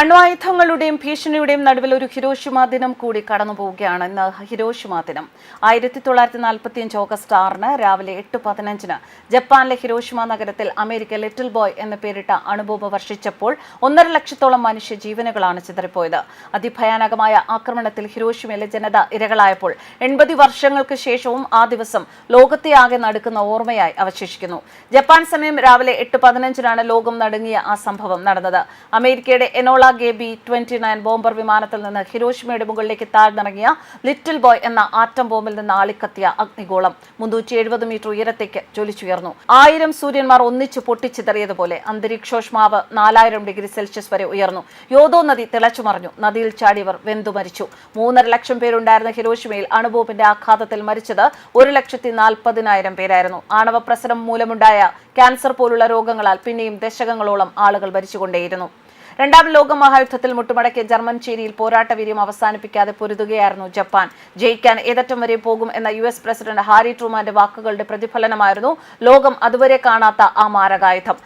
അണ്വായുധങ്ങളുടെയും ഭീഷണിയുടെയും നടുവിൽ ഒരു ഹിരോഷിമ ദിനം കൂടി കടന്നു പോവുകയാണ് ഇന്ന് ഹിരോഷിമ ദിനം. ആയിരത്തി തൊള്ളായിരത്തി നാൽപ്പത്തി അഞ്ച് ഓഗസ്റ്റ് ആറിന് രാവിലെ എട്ട് പതിനഞ്ചിന് ജപ്പാനിലെ ഹിരോഷിമ നഗരത്തിൽ അമേരിക്ക ലിറ്റിൽ ബോയ് എന്ന പേരിട്ട അണുബോംബ് വർഷിച്ചപ്പോൾ ഒന്നര ലക്ഷത്തോളം മനുഷ്യ ജീവനുകളാണ് ചിതറിപ്പോയത്. അതിഭയാനകമായ ആക്രമണത്തിൽ ഹിരോഷിമയിലെ ജനത ഇരകളായപ്പോൾ എൺപത് വർഷങ്ങൾക്ക് ശേഷവും ആ ദിവസം ലോകത്തെ ആകെ നടുക്കുന്ന ഓർമ്മയായി അവശേഷിക്കുന്നു. ജപ്പാൻ സമയം രാവിലെ എട്ട് പതിനഞ്ചിനാണ് ലോകം നടുങ്ങിയ ആ സംഭവം നടന്നത്. അമേരിക്കയുടെ Enola Gay B twenty nine bomber വിമാനത്തിൽ നിന്ന് ഹിരോഷിമയുടെ മുകളിലേക്ക് താഴ്ന്നിറങ്ങിയ ലിറ്റിൽ ബോയ് എന്ന ആറ്റം ബോംബിൽ നിന്ന് ആളിക്കത്തിയ അഗ്നിഗോളം മുന്നൂറ്റി എഴുപത് മീറ്റർ ഉയരത്തേക്ക് ജ്വലിച്ചുയർന്നു. ആയിരം സൂര്യന്മാർ ഒന്നിച്ചു പൊട്ടിച്ചിതറിയതുപോലെ അന്തരീക്ഷോഷ്മാവ് നാലായിരം ഡിഗ്രി സെൽഷ്യസ് വരെ ഉയർന്നു. യോദോ നദി തിളച്ചുമറിഞ്ഞു. നദിയിൽ ചാടിയവർ വെന്തു മരിച്ചു. മൂന്നര ലക്ഷം പേരുണ്ടായിരുന്ന ഹിരോഷിമയിൽ അണുബോംബിന്റെ ആഘാതത്തിൽ മരിച്ചത് ഒരു ലക്ഷത്തി നാൽപ്പതിനായിരം പേരായിരുന്നു. ആണവ പ്രസരം മൂലമുണ്ടായ ക്യാൻസർ പോലുള്ള രോഗങ്ങളാൽ പിന്നെയും ദശകങ്ങളോളം ആളുകൾ മരിച്ചുകൊണ്ടേയിരുന്നു. രണ്ടാം ലോക മഹായുദ്ധത്തിൽ മുട്ടുമടക്കിയ ജർമ്മൻ ചേരിയിൽ പോരാട്ട വീര്യം അവസാനിപ്പിക്കാതെ പൊരുതുകയായിരുന്നു ജപ്പാൻ. ജയിക്കാൻ ഏതറ്റം വരെ പോകും എന്ന യു എസ് പ്രസിഡന്റ് ഹാരി ട്രൂമാന്റെ വാക്കുകളുടെ പ്രതിഫലനമായിരുന്നു ലോകം അതുവരെ കാണാത്ത ആ മാരകായുധം.